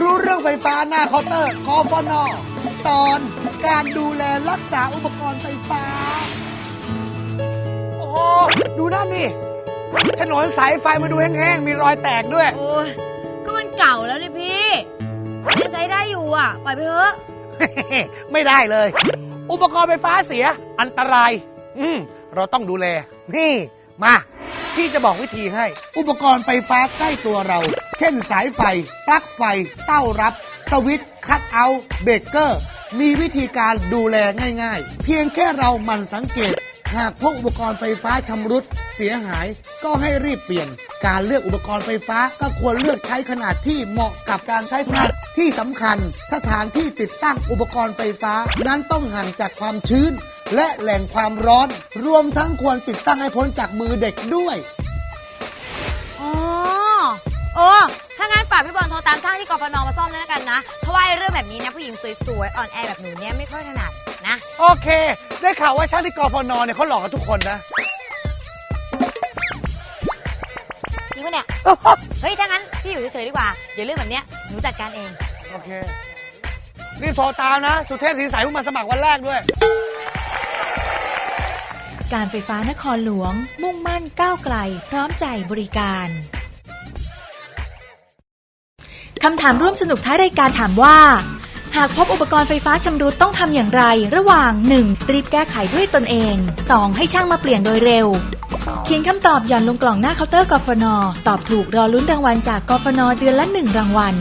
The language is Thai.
รู้เรื่องไฟฟ้าหน้าเคาน์เตอร์กฟน ตอนการดูแลรักษาอุปกรณ์ไฟฟ้า โอ้โหดูนั่นนี่ถนนสายไฟมาดูแห้งๆ มีรอยแตกด้วย โอ้ยก็มันเก่าแล้วนี่พี่ยังใช้ได้อยู่อะ ปล่อยไปเถอะ ไม่ได้เลย อุปกรณ์ไฟฟ้าเสียอันตราย อืมเราต้องดูแล นี่ มา พี่จะบอกวิธีให้ อุปกรณ์ไฟฟ้าใกล้ตัวเรา เช่นสายไฟ ปลั๊กไฟ เต้ารับ สวิตช์คัตเอาท์เบรกเกอร์ มีวิธีการดูแลง่ายๆ เพียงแค่เราหมั่นสังเกต หากพบอุปกรณ์ไฟฟ้าชำรุดเสียหาย ก็ให้รีบเปลี่ยน การเลือกอุปกรณ์ไฟฟ้าก็ควรเลือกใช้ขนาดที่เหมาะกับการใช้งานที่สำคัญ สถานที่ติดตั้งอุปกรณ์ไฟฟ้า นั้นต้องห่างจากความชื้น และแหล่งความร้อน รวมทั้งควรติดตั้งให้พ้นจากมือเด็กด้วย เพราะว่าไอ้เรื่องแบบนี้นะผู้หญิงสวยๆอ่อนแอแบบหนูเนี่ยไม่ค่อยถนัดนะ โอเค ได้ข่าวว่าช่างที่กฟนเนี่ยเขาหลอกกันทุกคนนะ จริงปะเนี่ย เฮ้ย ถ้างั้นพี่อยู่เฉยๆดีกว่า เดี๋ยวเรื่องแบบเนี้ยหนูจัดการเอง โอเค รีบโทรตามนะ สุเทพสีใสเพิ่งมาสมัครวันแรกด้วย การไฟฟ้านครหลวง มุ่งมั่นก้าวไกล พร้อมใจบริการ คำถามร่วมสนุกท้ายรายการถามว่า หากพบอุปกรณ์ไฟฟ้าชำรุดต้องทำอย่างไร ระหว่าง 1. รีบแก้ไขด้วยตนเอง 2. ให้ช่างมาเปลี่ยนโดยเร็ว เขียนคำตอบหย่อนลงกล่องหน้าเคาน์เตอร์กฟน ตอบถูกรอลุ้นรางวัลจากกฟนเดือนละ 1 รางวัล